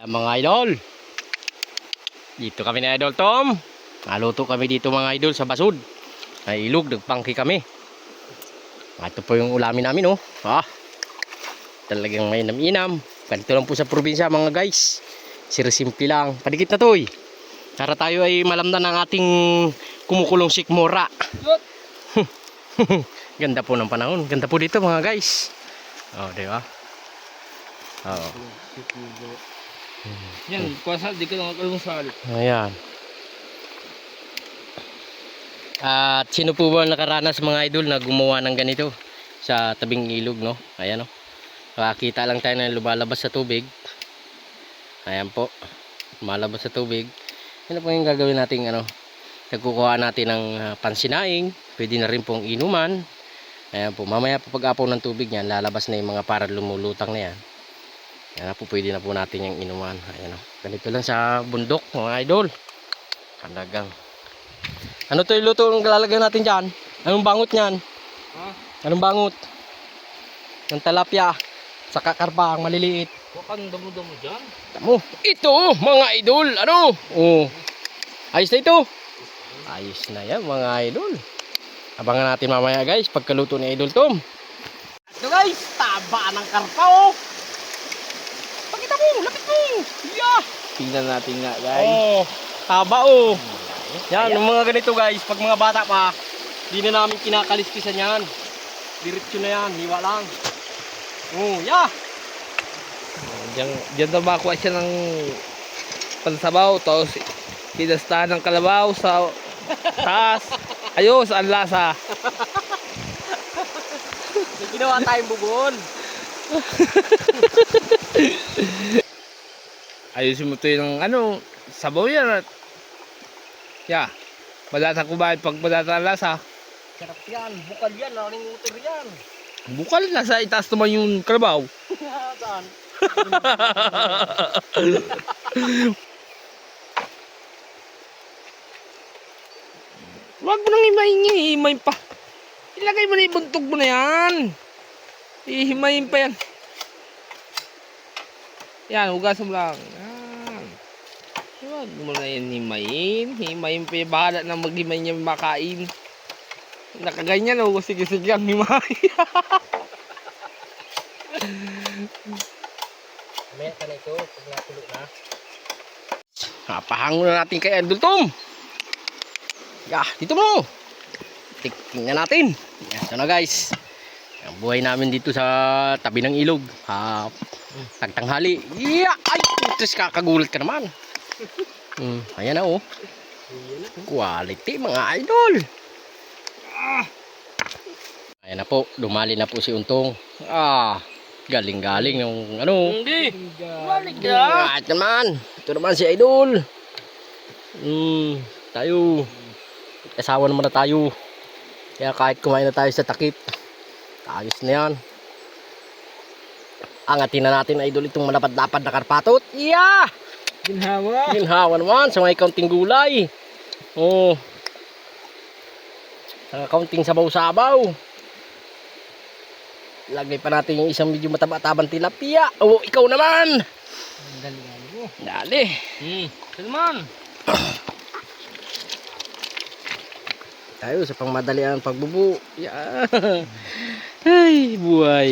Mga idol. Dito kami na idol Tom. Naluto kami dito mga idol sa basud. Ay ilog, nagpangki kami. Ito po yung ulamin namin oh. Ah. Talagang may inam-inam. Ganito lang po sa probinsya mga guys. Sir simple lang. Padikit na to eh. Para tayo ay malamdan ng ating kumukulong sikmura. Ganda po ng panahon. Ganda po dito mga guys. Oh, di ba? Oo. Yan, kuwasal, di ka lang kalungsal. Ayan. At sino po ba nakaranas mga idol na gumawa ng ganito sa tabing ilog, no? Ayan, no? Makakita lang tayo na lumalabas sa tubig. Ayan po. Lumalabas sa tubig. Ano po yung gagawin natin, ano? Nagkukuha natin ng ah, pansinaing. Pwede na rin pong inuman. Ayan po. Mamaya po pag-apaw ng tubig niyan, lalabas na yung mga para lumulutang na yan. Ayan na po, pwede na po natin yung inuman. Ayan o. Ganito lang sa bundok, mga idol. Talagang. Ano to yung luto ang lalagyan natin dyan? Anong bangot niyan? Ha? Anong bangot? Ng talapia. Sa kakarpa, ang maliliit. Huwag kang damo-damo dyan. Tamo. Ito, mga idol. Ano? Oh. Ayos na ito. Ayos na yan, mga idol. Abangan natin mamaya guys, pagkaluto ni Idol Tom. Ito guys, taba ng karpa oh. Mo. Yeah. Tingnan natin nga, Oh, taba oh. Yan, yung mga ganito guys, pag mga bata pa, di na namin kinakaliskisan yan. Diretso na yan, hiwa lang. Oh, yeah. Diyan, diyan daw makuha siya ng pansabaw, tapos pinastahan ng kalabaw sa taas. Ayos, ang lasa. May ginawa tayong bugon. Ayusin mo ito yung ano, sabaw yan. At, yeah, balata kumain pag balata ang lasa. Sarap yan, bukal yan, naring uter yan. Bukal nasa itaas naman yung kalabaw. Saan? Huwag mo nang himayin yan, pa. Ilagay mo na yung buntog mo na yan. Ihimayin pa yan. Yan, hugasan mo lang. Yan. Huwag mo na yan himayin. Himayin pa yung bahala na maghimay niya makain. Nakaganyan, oh. Sige, sige, ang himay. Mamaya ka na ito, pag natulo na. Napahango na natin kay Idol Tom. Yeah, dito mo. Tingnan natin. Yan, ito na guys. Ang buhay namin dito sa tabi ng ilog. Ha, tagtanghali. Yeah! Ay, putis kakagulat ka naman. Hmm, ayan na oh. Quality mga idol. Ayan na po, dumali na po si Untong. Ah, galing-galing yung ano. Hindi. Na. At naman. Ito naman si Idol. Hmm, tayo. Kasawa naman na tayo. Kaya kahit kumain na tayo sa takip. Ayos na yan. Angatin na natin Idol itong malapad-lapad na karpatot. Yeah! Ginhawa. Ginhawa naman sa may kaunting gulay. Oh. Sa kaunting sabaw-sabaw. Lagay pa natin yung isang medyo mataba-tabang tilapia. Oh, ikaw naman. Dali mo. Dali. Hmm. Salman. Tayo sa pangmadalian pagbubu. Yeah. Ay, buhay.